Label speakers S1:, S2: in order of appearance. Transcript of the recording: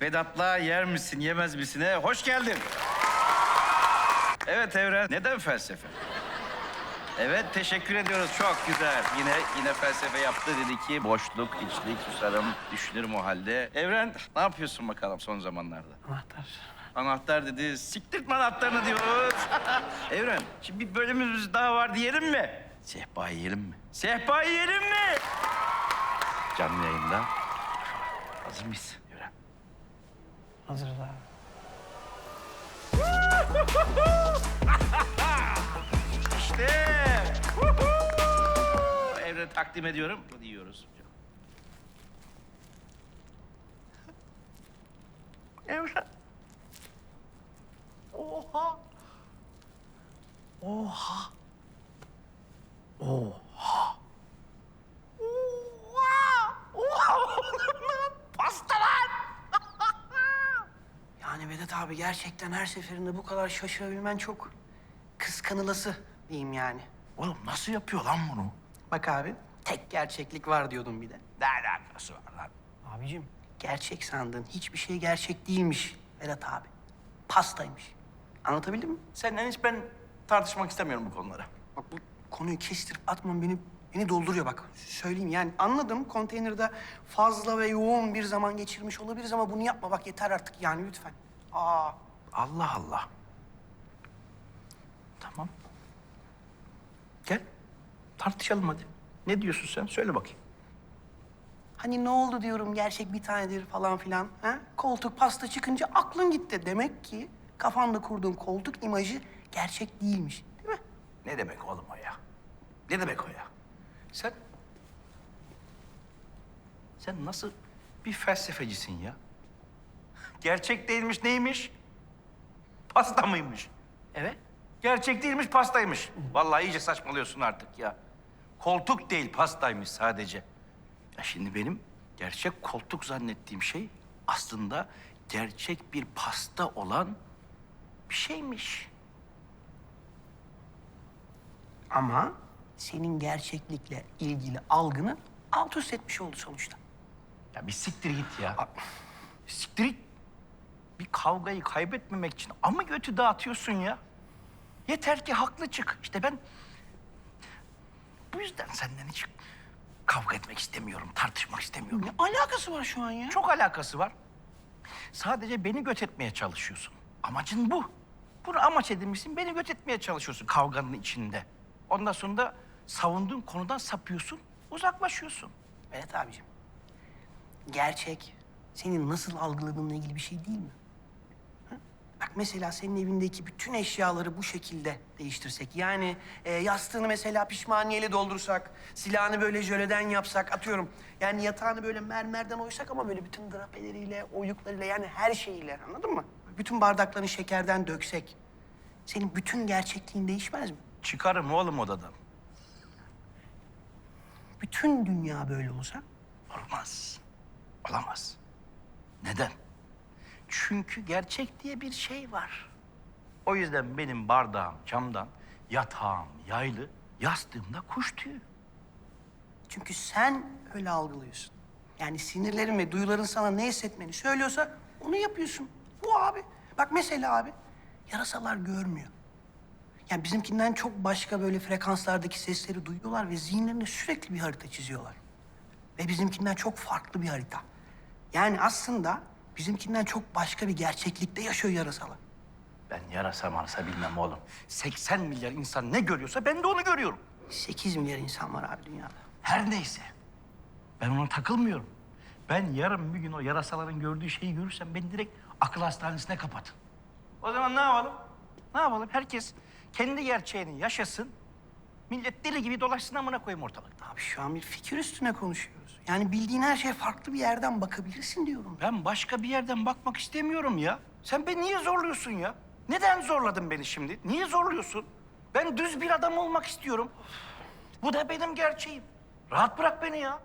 S1: Vedat'la yer misin yemez misine hoş geldin. Evet Evren, neden felsefe? Evet, teşekkür ediyoruz. Çok güzel. Yine yine felsefe yaptı. Dedi ki boşluk, içlik, susarım, düşünürüm o halde. Evren, ne yapıyorsun bakalım son zamanlarda?
S2: Anahtar.
S1: Anahtar dedi. Siktirtme anahtarını diyoruz. Evren, şimdi bir bölümümüz daha var diyelim mi? Sehpa yiyelim mi? Sehpa yiyelim mi? Canlı yayında. Hazır mıyız?
S2: Hazırız abi.
S1: İşte. Evren takdim ediyorum. Hadi yiyoruz. Evren. Oha. Oha. Oha. Oha. Pastalar.
S2: Yani Vedat abi gerçekten her seferinde bu kadar şaşırabilmen çok kıskanılası diyeyim yani.
S1: Oğlum nasıl yapıyor lan bunu?
S2: Bak abi tek gerçeklik var diyordum bir de.
S1: Ne alakası var lan?
S2: Abicim gerçek sandığın hiçbir şey gerçek değilmiş Vedat abi. Pastaymış. Anlatabildim mi?
S1: Senden hiç ben tartışmak istemiyorum bu konulara.
S2: Bak bu konuyu kestirip atmam beni beni dolduruyor bak. Söyleyeyim yani anladım konteynerde fazla ve yoğun bir zaman geçirmiş olabiliriz ama bunu yapma bak yeter artık yani lütfen. Aa
S1: Allah Allah. Tamam. Gel. Tartışalım hadi. Ne diyorsun sen? Söyle bakayım.
S2: Hani ne oldu diyorum gerçek bir tanedir falan filan. Ha? Koltuk pasta çıkınca aklın gitti. Demek ki kafanda kurduğun koltuk imajı gerçek değilmiş. Değil mi?
S1: Ne demek oğlum o ya? Ne demek o ya? Sen... Sen nasıl bir felsefecisin ya? Gerçek değilmiş neymiş? Pasta mıymış?
S2: Evet.
S1: Gerçek değilmiş pastaymış. Vallahi iyice saçmalıyorsun artık ya. Koltuk değil pastaymış sadece. Ya şimdi benim gerçek koltuk zannettiğim şey aslında gerçek bir pasta olan bir şeymiş.
S2: Ama senin gerçeklikle ilgili algını alt üst etmiş oldu sonuçta.
S1: Ya bir siktir git ya. Siktir git. Kavgayı kaybetmemek için ama götü dağıtıyorsun ya. Yeter ki haklı çık. İşte ben bu yüzden senden hiç kavga etmek istemiyorum, tartışmak istemiyorum.
S2: Ne alakası var şu an ya?
S1: Çok alakası var. Sadece beni göt etmeye çalışıyorsun. Amacın bu. Bunu amaç edinmişsin, beni göt etmeye çalışıyorsun kavganın içinde. Ondan sonra da savunduğun konudan sapıyorsun, uzaklaşıyorsun.
S2: Evet abicim. Gerçek senin nasıl algıladığınla ilgili bir şey değil mi? Bak mesela senin evindeki bütün eşyaları bu şekilde değiştirsek. Yani e, yastığını mesela pişmaniyeyle doldursak, silahını böyle jöleden yapsak, atıyorum. Yani yatağını böyle mermerden oysak ama böyle bütün drapeleriyle, oyuklarıyla yani her şeyiyle anladın mı? Bütün bardaklarını şekerden döksek. Senin bütün gerçekliğin değişmez mi?
S1: Çıkarım oğlum odadan.
S2: Bütün dünya böyle olsa
S1: Olmaz. Olamaz. Neden? Çünkü gerçek diye bir şey var. O yüzden benim bardağım camdan, yatağım yaylı, yastığımda kuş tüyü.
S2: Çünkü sen öyle algılıyorsun. Yani sinirlerin ve duyuların sana ne hissetmeni söylüyorsa onu yapıyorsun. Bu abi. Bak mesela abi yarasalar görmüyor. Yani bizimkinden çok başka böyle frekanslardaki sesleri duyuyorlar ve zihinlerinde sürekli bir harita çiziyorlar. Ve bizimkinden çok farklı bir harita. Yani aslında bizimkinden çok başka bir gerçeklikte yaşıyor yarasalar.
S1: Ben yarasa marasa bilmem oğlum. 80 milyar insan ne görüyorsa ben de onu görüyorum.
S2: 8 milyar insan var abi dünyada.
S1: Her neyse. Ben ona takılmıyorum. Ben yarın bir gün o yarasaların gördüğü şeyi görürsem beni direkt akıl hastanesine kapatın. O zaman ne yapalım? Ne yapalım? Herkes kendi gerçeğini yaşasın. Millet deli gibi dolaşsın amına koyayım ortalıkta.
S2: Abi şu an bir fikir üstüne konuşuyoruz. Yani bildiğin her şeye farklı bir yerden bakabilirsin diyorum.
S1: Ben başka bir yerden bakmak istemiyorum ya. Sen beni niye zorluyorsun ya? Neden zorladın beni şimdi? Niye zorluyorsun? Ben düz bir adam olmak istiyorum. Bu da benim gerçeğim. Rahat bırak beni ya.